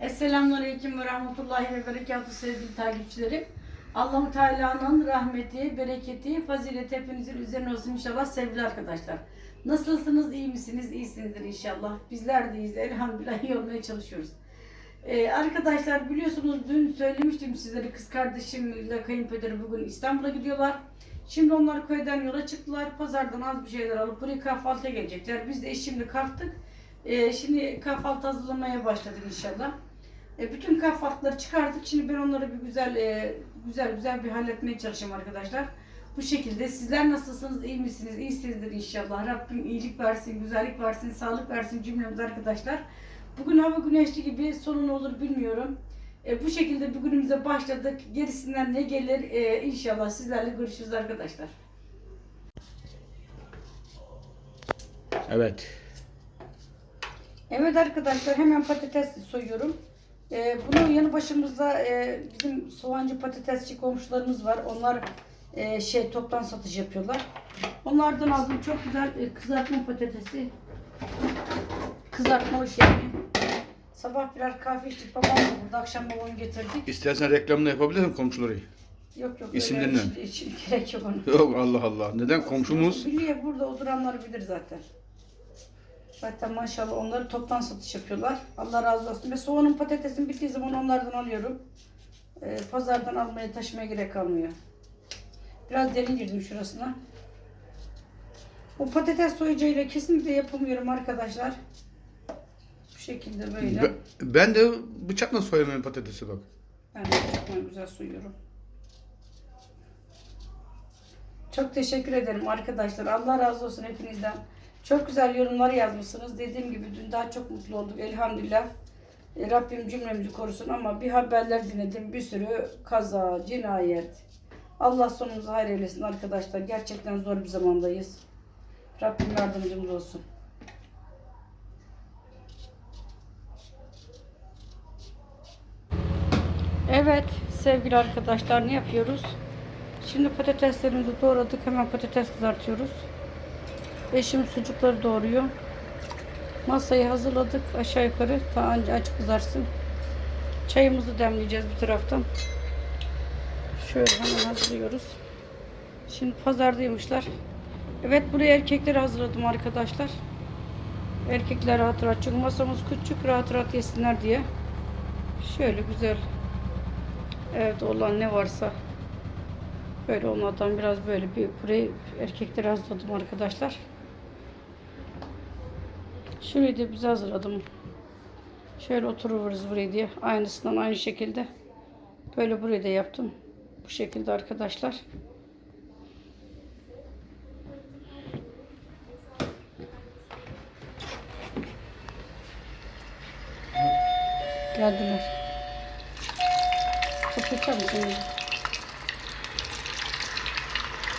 Esselamu Aleyküm ve Rahmetullahi ve Berekatuhu sevgili takipçilerim. Allahu Teala'nın rahmeti, bereketi, fazileti hepinizin üzerine olsun inşallah sevgili arkadaşlar. Nasılsınız, iyi misiniz? İyisinizdir inşallah. Bizler de iyiyiz. Elhamdülillah iyi olmaya çalışıyoruz. Ee, arkadaşlar biliyorsunuz dün söylemiştim sizlere kız kardeşimle kayınpederi bugün İstanbul'a gidiyorlar. Şimdi onlar köyden yola çıktılar. Pazardan az bir şeyler alıp buraya kahvaltıya gelecekler. Biz de eşimle kalktık. Ee, şimdi kahvaltı hazırlamaya başladık inşallah. E, bütün kahvaltıları çıkardık. Şimdi ben onları bir güzel e, güzel güzel bir halletmeye çalışacağım arkadaşlar. Bu şekilde sizler nasılsınız? iyi misiniz? İyisinizdir inşallah. Rabbim iyilik versin, güzellik versin, sağlık versin cümlemiz arkadaşlar. Bugün hava güneşli gibi sonu ne olur bilmiyorum. E, bu şekilde bugünümüze başladık. Gerisinden ne gelir e, inşallah sizlerle görüşürüz arkadaşlar. Evet. Evet arkadaşlar hemen patates soyuyorum. Ee, bunun yanı başımızda e, bizim soğancı patatesçi komşularımız var. Onlar e, şey toptan satış yapıyorlar. Onlardan aldım çok güzel e, kızartma patatesi. Kızartma şey. Sabah birer kahve içtik babam da burada akşam babamı getirdik. İstersen reklamını yapabilirsin komşuları. Yok yok. İsimlerini. öyle Hiç, hiç gerek yok onun. Yok Allah Allah. Neden komşumuz? Biliyor burada oturanlar bilir zaten. Zaten maşallah onları toptan satış yapıyorlar. Allah razı olsun. Ve soğanın patatesin bittiği zaman onlardan alıyorum. Ee, pazardan almaya taşımaya gerek kalmıyor. Biraz derin girdim şurasına. O patates soyucuyla kesinlikle yapamıyorum arkadaşlar. Bu şekilde böyle. Be- Ben de bıçakla soyamıyorum patatesi bak. Ben de çok güzel soyuyorum. Çok teşekkür ederim arkadaşlar. Allah razı olsun hepinizden. Çok güzel yorumlar yazmışsınız. Dediğim gibi dün daha çok mutlu olduk elhamdülillah. E, Rabbim cümlemizi korusun ama bir haberler dinledim. Bir sürü kaza, cinayet. Allah sonumuzu hayır eylesin arkadaşlar. Gerçekten zor bir zamandayız. Rabbim yardımcımız olsun. Evet sevgili arkadaşlar ne yapıyoruz? Şimdi patateslerimizi doğradık. Hemen patates kızartıyoruz. Eşim sucukları doğruyor. Masayı hazırladık. Aşağı yukarı ta anca aç kızarsın. Çayımızı demleyeceğiz bir taraftan. Şöyle hemen hazırlıyoruz. Şimdi pazardaymışlar. Evet buraya erkekleri hazırladım arkadaşlar. Erkekler rahat rahat. Çünkü masamız küçük rahat rahat yesinler diye. Şöyle güzel evde olan ne varsa böyle onlardan biraz böyle bir burayı erkekleri hazırladım arkadaşlar. Şurayı da bize hazırladım. Şöyle otururuz buraya diye. Aynısından aynı şekilde. Böyle burayı da yaptım. Bu şekilde arkadaşlar. Geldiler. Kapatacak mısın?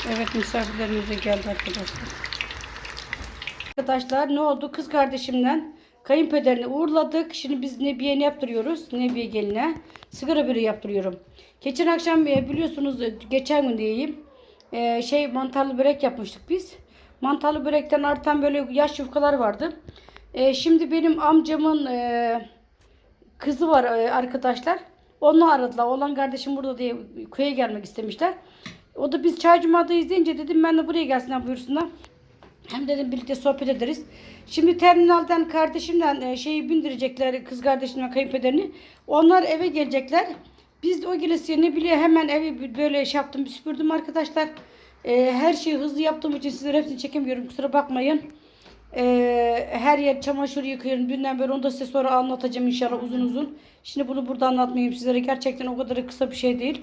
Evet misafirlerimiz de geldi arkadaşlar. Arkadaşlar ne oldu? Kız kardeşimden kayınpederini uğurladık. Şimdi biz Nebiye ne yaptırıyoruz? Nebiye geline sigara böreği yaptırıyorum. Geçen akşam e, biliyorsunuz e, geçen gün diyeyim e, şey mantarlı börek yapmıştık biz. Mantarlı börekten artan böyle yaş yufkalar vardı. Şimdi benim amcamın kızı var arkadaşlar. Onu aradılar. Olan kardeşim burada diye köye gelmek istemişler. O da biz Çaycuma'da izleyince dedim ben de buraya gelsinler buyursunlar. Hem dedim birlikte sohbet ederiz. Şimdi terminalden kardeşimden e, şeyi bindirecekler kız kardeşimle kayınpederini. Onlar eve gelecekler. Biz de o gelesiye ne bile hemen evi böyle şey yaptım süpürdüm arkadaşlar. E, her şeyi hızlı yaptığım için sizlere hepsini çekemiyorum kusura bakmayın. E, her yer çamaşır yıkıyorum. Dünden beri onu da size sonra anlatacağım inşallah uzun uzun. Şimdi bunu burada anlatmayayım sizlere. Gerçekten o kadar kısa bir şey değil.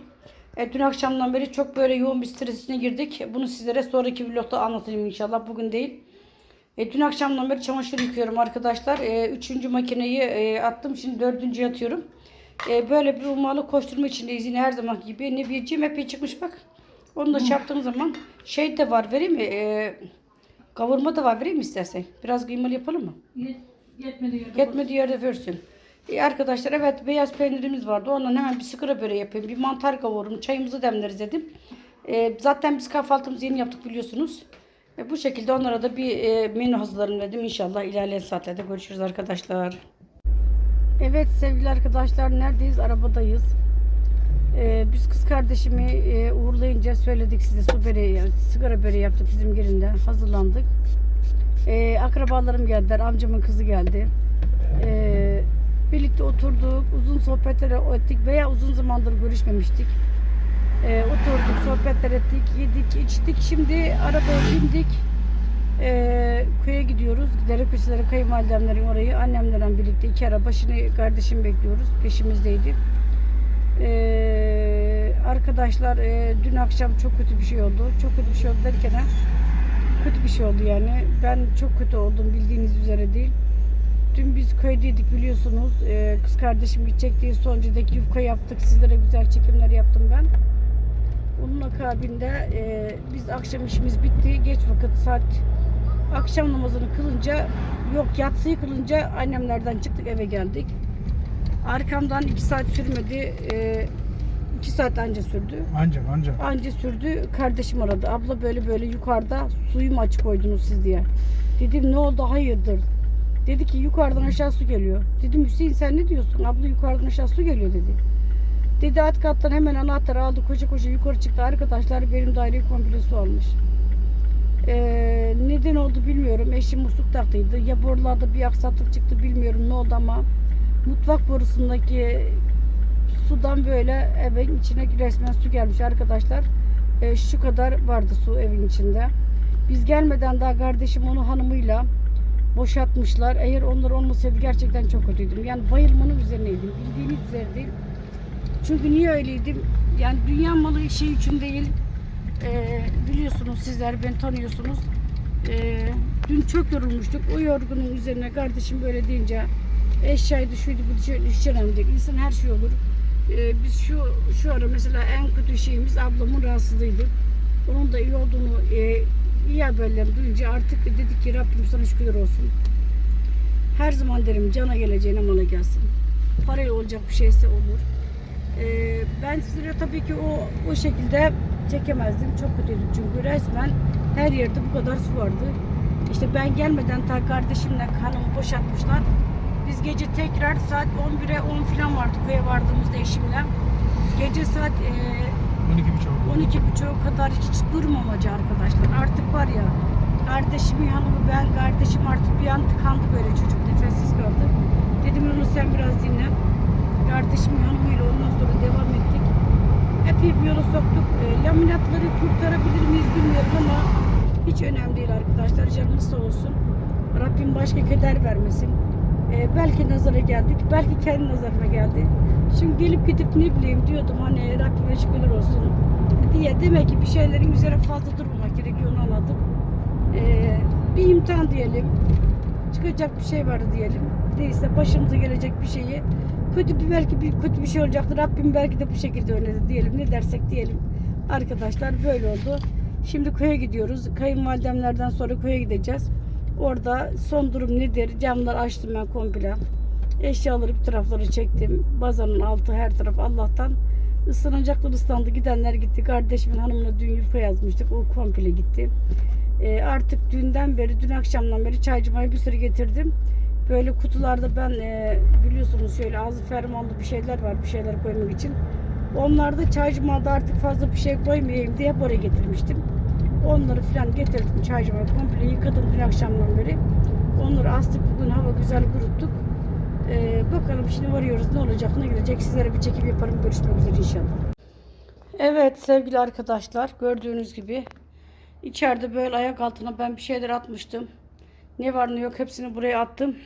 E, dün akşamdan beri çok böyle yoğun bir stres içine girdik. Bunu sizlere sonraki vlogda anlatayım inşallah. Bugün değil. E, dün akşamdan beri çamaşır yıkıyorum arkadaşlar. E, üçüncü makineyi e, attım. Şimdi dördüncü atıyorum. E, böyle bir ummalı koşturma içindeyiz yine her zaman gibi. Ne bileceğim epey çıkmış bak. Onu da yaptığım zaman şey de var vereyim mi? E, kavurma da var vereyim mi istersen? Biraz kıymalı yapalım mı? Yetmedi yerde. Yetmediği yerde versin. E arkadaşlar evet beyaz peynirimiz vardı. Ondan hemen bir sıkıra böreği yapayım. Bir mantar kavururum. Çayımızı demleriz dedim. E, zaten biz kahvaltımızı yeni yaptık biliyorsunuz. E, bu şekilde onlara da bir e, menü hazırlarım dedim. İnşallah ilerleyen saatlerde görüşürüz arkadaşlar. Evet sevgili arkadaşlar neredeyiz? Arabadayız. Ee, biz kız kardeşimi e, uğurlayınca söyledik size su böreği, sigara böreği yaptık bizim gelinden. Hazırlandık. Ee, akrabalarım geldiler. Amcamın kızı geldi. Ee, birlikte oturduk. Uzun sohbetler ettik veya uzun zamandır görüşmemiştik. Ee, oturduk, sohbetler ettik, yedik, içtik. Şimdi arabaya bindik. Ee, köye gidiyoruz. Dere köşeleri kayınvalidemlerin orayı annemlerle birlikte iki araba. Şimdi kardeşim bekliyoruz. Peşimizdeydi. Ee, arkadaşlar e, dün akşam çok kötü bir şey oldu. Çok kötü bir şey oldu derken kötü bir şey oldu yani. Ben çok kötü oldum bildiğiniz üzere değil. Dün biz köydeydik biliyorsunuz. Ee, kız kardeşim gidecek diye sonuncadaki yufka yaptık. Sizlere güzel çekimler yaptım ben. Onun akabinde e, biz akşam işimiz bitti. Geç vakit saat akşam namazını kılınca yok yatsıyı kılınca annemlerden çıktık eve geldik. Arkamdan iki saat sürmedi. E, iki saat anca sürdü. Ancak ancak. Anca sürdü. Kardeşim aradı. Abla böyle böyle yukarıda suyu mu açık koydunuz siz diye. Dedim ne oldu hayırdır. Dedi ki yukarıdan aşağı su geliyor. Dedim Hüseyin sen ne diyorsun? Abla yukarıdan aşağı su geliyor dedi. Dedi alt kattan hemen anahtarı aldı. Koşa koşa yukarı çıktı. Arkadaşlar benim daireyi komple su almış. Ee, neden oldu bilmiyorum. Eşim musluk taktıydı. Ya borularda bir aksaklık çıktı bilmiyorum ne oldu ama mutfak borusundaki sudan böyle evin içine resmen su gelmiş arkadaşlar. Ee, şu kadar vardı su evin içinde. Biz gelmeden daha kardeşim onu hanımıyla boşaltmışlar. Eğer onlar olmasaydı gerçekten çok kötüydüm. Yani bayılmanın üzerineydim. Bildiğiniz üzere değil. Çünkü niye öyleydim? Yani dünya malı şey için değil. Ee, biliyorsunuz sizler beni tanıyorsunuz. Ee, dün çok yorulmuştuk. O yorgunun üzerine kardeşim böyle deyince eşyaydı şuydu bu değil. İnsan her şey olur. Ee, biz şu şu ara mesela en kötü şeyimiz ablamın rahatsızlığıydı. Onun da iyi olduğunu e, iyi haberleri duyunca artık dedik ki Rabbim sana şükürler olsun. Her zaman derim cana geleceğine mala gelsin. Paraya olacak bir şeyse olur. Ee, ben sizlere tabii ki o o şekilde çekemezdim. Çok kötüydüm çünkü resmen her yerde bu kadar su vardı. İşte ben gelmeden ta kardeşimle hanımı boşaltmışlar. Biz gece tekrar saat 11'e 10 falan vardı köye vardığımızda eşimle. Gece saat e, 12 buçuk. 12 buçuğa kadar hiç durmamacı arkadaşlar. Artık var ya kardeşimin hanımı ben kardeşim artık bir an tıkandı böyle çocuk nefessiz kaldı. Dedim onu sen biraz dinle. Kardeşimin hanımıyla ondan sonra devam ettik. Epey bir yola soktuk. E, laminatları kurtarabilir miyiz bilmiyorum ama hiç önemli değil arkadaşlar. Canımız sağ olsun. Rabbim başka keder vermesin. E, belki nazara geldik. Belki kendi nazarına geldi. Şimdi gelip gidip ne bileyim diyordum hani Rabbime şükürler olsun diye. Demek ki bir şeylerin üzerine fazla durmamak gerekiyor onu anladım. E, bir imtihan diyelim. Çıkacak bir şey var diyelim. Değilse başımıza gelecek bir şeyi kötü bir belki bir kötü bir şey olacaktır. Rabbim belki de bu şekilde öyle diyelim. Ne dersek diyelim. Arkadaşlar böyle oldu. Şimdi köye gidiyoruz. Kayınvalidemlerden sonra köye gideceğiz. Orada son durum nedir? Camlar açtım ben komple. Eşyaları bir tarafları çektim. Bazanın altı her taraf Allah'tan. Islanacaklar ıslandı. Gidenler gitti. Kardeşimin hanımına dün yufka yazmıştık. O komple gitti. Ee, artık dünden beri, dün akşamdan beri çaycımaya bir sürü getirdim. Böyle kutularda ben e, biliyorsunuz şöyle ağzı fermanlı bir şeyler var bir şeyler koymak için. Onlarda çaycımada artık fazla bir şey koymayayım diye buraya getirmiştim. Onları falan getirdim çaycıma komple yıkadım dün akşamdan beri. Onları astık bugün hava güzel kuruttuk. Ee, bakalım şimdi varıyoruz ne olacak ne gelecek sizlere bir çekim yaparım görüşmek üzere inşallah. Evet sevgili arkadaşlar gördüğünüz gibi içeride böyle ayak altına ben bir şeyler atmıştım. Ne var ne yok hepsini buraya attım.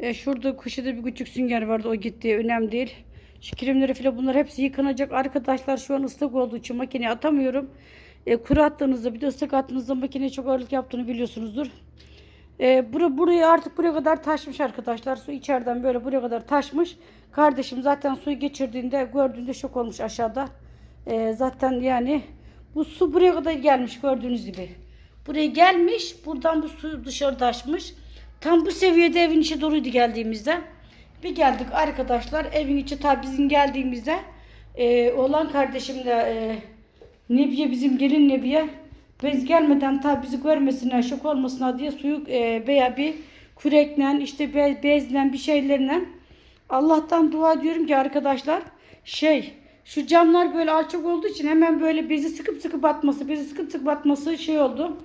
E, şurada köşede bir küçük sünger vardı o gitti önemli değil. Şu kilimleri falan bunlar hepsi yıkanacak. Arkadaşlar şu an ıslak olduğu için makineye atamıyorum. E, kuru attığınızda bir de ıslak attığınızda makineye çok ağırlık yaptığını biliyorsunuzdur. E, bura, buraya artık buraya kadar taşmış arkadaşlar. Su içeriden böyle buraya kadar taşmış. Kardeşim zaten suyu geçirdiğinde gördüğünde şok olmuş aşağıda. E, zaten yani bu su buraya kadar gelmiş gördüğünüz gibi. Buraya gelmiş. Buradan bu su dışarı taşmış. Tam bu seviyede evin içi doluydu geldiğimizde. Bir geldik arkadaşlar. Evin içi tabi bizim geldiğimizde e, oğlan kardeşimle e, Nebiye bizim gelin Nebiye biz gelmeden tabi bizi görmesinler şok olmasınlar diye suyu e, veya bir kürekle işte be, bezle bir şeylerle Allah'tan dua ediyorum ki arkadaşlar şey şu camlar böyle alçak olduğu için hemen böyle bezi sıkıp sıkıp atması, bezi sıkıp sıkıp atması şey oldu.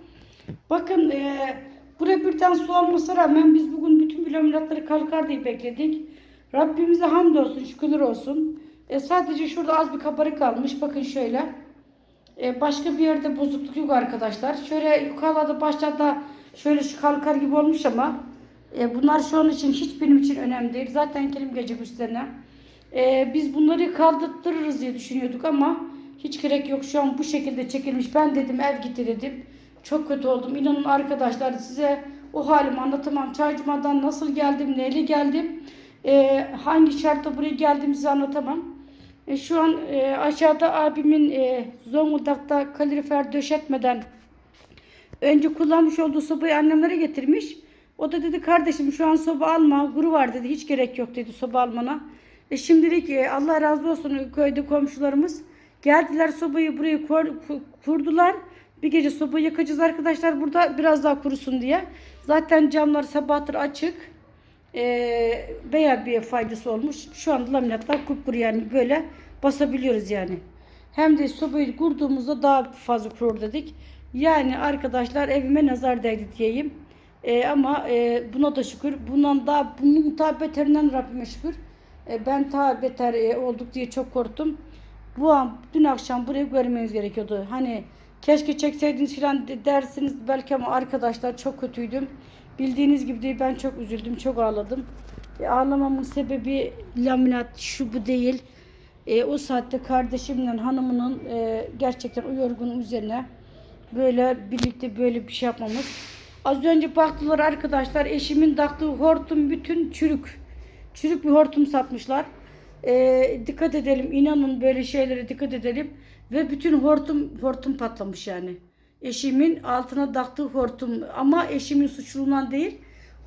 Bakın e, buraya birden su almasına rağmen biz bugün bütün bilomilatları kalkar diye bekledik. Rabbimize hamdolsun, şükürler olsun. E, sadece şurada az bir kabarık kalmış. Bakın şöyle. E, başka bir yerde bozukluk yok arkadaşlar. Şöyle yukarıda başlarda şöyle şu kalkar gibi olmuş ama e, bunlar şu an için hiç benim için önemli değil. Zaten kelim gelecek üstlerine. E, biz bunları kaldırtırırız diye düşünüyorduk ama hiç gerek yok. Şu an bu şekilde çekilmiş. Ben dedim ev gitti dedim. Çok kötü oldum. İnanın arkadaşlar size o halimi anlatamam. Çaycımadan nasıl geldim, neyle geldim, e, hangi şartta buraya geldim size anlatamam. E, şu an e, aşağıda abimin e, Zonguldak'ta kalorifer döşetmeden önce kullanmış olduğu sobayı annemlere getirmiş. O da dedi kardeşim şu an soba alma. Guru var dedi. Hiç gerek yok dedi soba almana. E şimdilik e, Allah razı olsun köyde komşularımız geldiler sobayı buraya kur- ku- kurdular. Bir gece sobayı yakacağız arkadaşlar burada biraz daha kurusun diye. Zaten camlar sabahtır açık. E, veya bir faydası olmuş. Şu anda laminatlar kupkuru yani böyle basabiliyoruz yani. Hem de sobayı kurduğumuzda daha fazla kurur dedik. Yani arkadaşlar evime nazar değdi diyeyim. E, ama e, buna da şükür. Bundan daha bunun daha beterinden Rabbime şükür. E, ben daha beter e, olduk diye çok korktum. Bu an dün akşam burayı görmeniz gerekiyordu. Hani keşke çekseydiniz falan de- dersiniz belki ama arkadaşlar çok kötüydüm. Bildiğiniz gibi değil ben çok üzüldüm, çok ağladım. E, ağlamamın sebebi laminat şu bu değil. E, o saatte kardeşimle hanımının e, gerçekten o yorgunun üzerine böyle birlikte böyle bir şey yapmamız. Az önce baktılar arkadaşlar eşimin taktığı hortum bütün çürük. Çürük bir hortum satmışlar. E, dikkat edelim inanın böyle şeylere dikkat edelim. Ve bütün hortum hortum patlamış yani. Eşimin altına taktığı hortum ama eşimin suçluluğundan değil.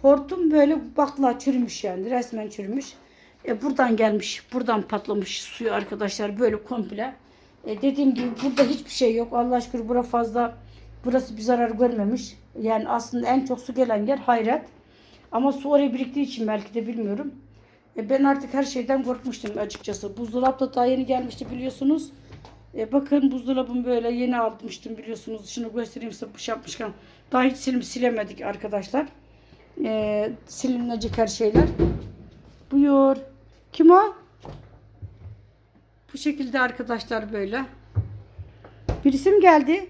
Hortum böyle bakla çürümüş yani resmen çürümüş. E, buradan gelmiş, buradan patlamış suyu arkadaşlar böyle komple. E, dediğim gibi burada hiçbir şey yok. Allah şükür bura fazla, burası bir zarar görmemiş. Yani aslında en çok su gelen yer hayret. Ama su oraya biriktiği için belki de bilmiyorum. E, ben artık her şeyden korkmuştum açıkçası. Buzdolabı da daha yeni gelmişti biliyorsunuz. E, bakın buzdolabımı böyle yeni almıştım biliyorsunuz. Şunu göstereyim size bu yapmışken. Daha hiç silim silemedik arkadaşlar. E, silinecek her şeyler. Buyur. Kim o? Bu şekilde arkadaşlar böyle. Birisi mi geldi?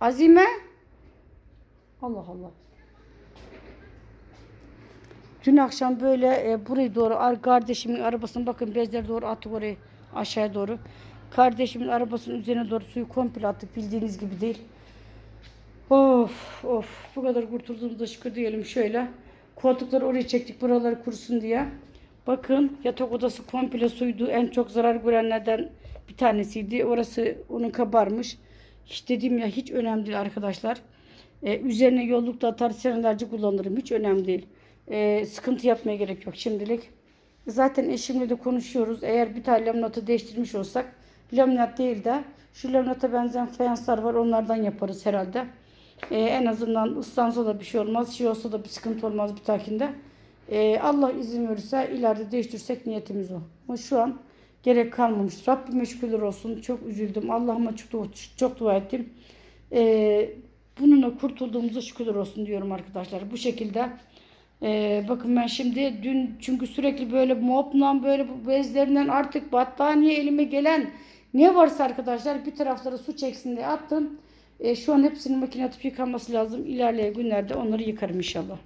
Azime? Allah Allah. Dün akşam böyle e, buraya doğru ar- kardeşimin arabasını bakın bezleri doğru attık oraya aşağıya doğru. Kardeşimin arabasının üzerine doğru suyu komple attık bildiğiniz gibi değil. Of of bu kadar kurtulduğumuza şükür diyelim şöyle. Koltukları oraya çektik buraları kurusun diye. Bakın yatak odası komple suydu. En çok zarar görenlerden bir tanesiydi. Orası onun kabarmış. Hiç dediğim ya hiç önemli değil arkadaşlar. Ee, üzerine yollukta atar senelerce kullanırım. Hiç önemli değil. Ee, sıkıntı yapmaya gerek yok şimdilik. Zaten eşimle de konuşuyoruz. Eğer bir tane laminatı değiştirmiş olsak laminat değil de şu laminata benzeyen fayanslar var onlardan yaparız herhalde. Ee, en azından ıslansa da bir şey olmaz. Şey olsa da bir sıkıntı olmaz bir takinde. Ee, Allah izin verirse ileride değiştirsek niyetimiz o. Ama şu an gerek kalmamış. Rabbime şükürler olsun. Çok üzüldüm. Allah'ıma çok, dua- çok dua ettim. Ee, bununla kurtulduğumuza şükürler olsun diyorum arkadaşlar. Bu şekilde. Ee, bakın ben şimdi dün çünkü sürekli böyle mopla böyle bezlerinden artık battaniye elime gelen ne varsa arkadaşlar bir taraflara su çeksin diye attım. Ee, şu an hepsinin makine atıp yıkanması lazım. İlerleyen günlerde onları yıkarım inşallah.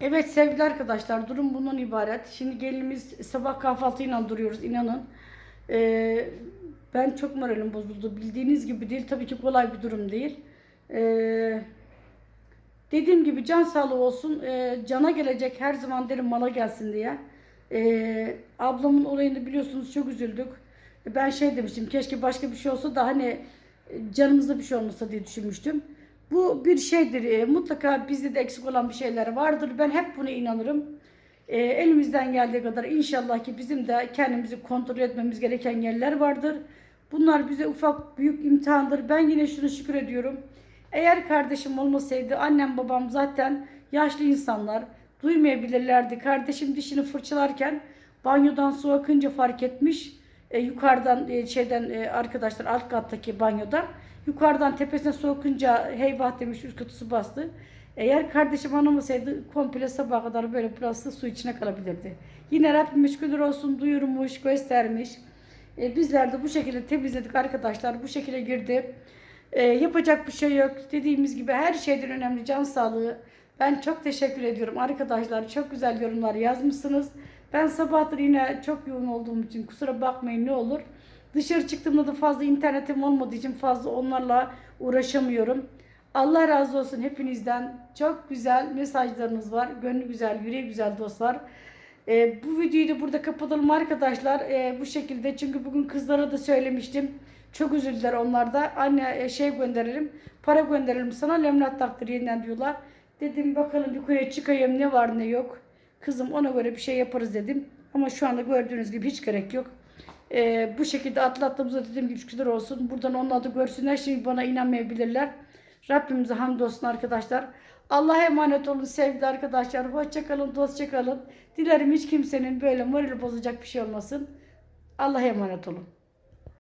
Evet sevgili arkadaşlar durum bundan ibaret. Şimdi gelinimiz sabah kahvaltıyla duruyoruz inanın. Ee, ben çok moralim bozuldu. Bildiğiniz gibi değil. Tabii ki kolay bir durum değil. Ee, dediğim gibi can sağlığı olsun. Ee, cana gelecek her zaman derim mala gelsin diye. Ee, ablamın olayını biliyorsunuz çok üzüldük. Ben şey demiştim keşke başka bir şey olsa da hani canımızda bir şey olmasa diye düşünmüştüm. Bu bir şeydir. e, mutlaka bizde de eksik olan bir şeyler vardır. Ben hep buna inanırım. E, elimizden geldiği kadar inşallah ki bizim de kendimizi kontrol etmemiz gereken yerler vardır. Bunlar bize ufak büyük imtihandır. Ben yine şunu şükür ediyorum. Eğer kardeşim olmasaydı annem babam zaten yaşlı insanlar. duymayabilirlerdi. Kardeşim dişini fırçalarken banyodan su akınca fark etmiş. E, yukarıdan e, şeyden e, arkadaşlar alt kattaki banyoda yukarıdan tepesine su akınca heyvah demiş üst katı su bastı. Eğer kardeşim anlamasaydı komple sabaha kadar böyle plastik su içine kalabilirdi. Yine Rabbim şükürler olsun duyurmuş, göstermiş. E, bizler de bu şekilde temizledik arkadaşlar. Bu şekilde girdi. E, yapacak bir şey yok. Dediğimiz gibi her şeyden önemli can sağlığı. Ben çok teşekkür ediyorum arkadaşlar. Çok güzel yorumlar yazmışsınız. Ben sabahtır yine çok yoğun olduğum için kusura bakmayın ne olur. Dışarı çıktığımda da fazla internetim olmadığı için fazla onlarla uğraşamıyorum. Allah razı olsun hepinizden. Çok güzel mesajlarınız var. Gönlü güzel, yüreği güzel dostlar. Ee, bu videoyu da burada kapatalım arkadaşlar. Ee, bu şekilde çünkü bugün kızlara da söylemiştim. Çok üzüldüler onlar da. Anne e, şey gönderelim, para gönderelim sana lemnat taktır yeniden diyorlar. Dedim bakalım yukarıya çıkayım ne var ne yok. Kızım ona göre bir şey yaparız dedim. Ama şu anda gördüğünüz gibi hiç gerek yok. Ee, bu şekilde atlattığımızda dediğim gibi şükürler olsun. Buradan onlar da görsünler. Şimdi bana inanmayabilirler. Rabbimize hamdolsun arkadaşlar. Allah'a emanet olun sevgili arkadaşlar. Hoşça kalın, dostça kalın. Dilerim hiç kimsenin böyle morali bozacak bir şey olmasın. Allah'a emanet olun.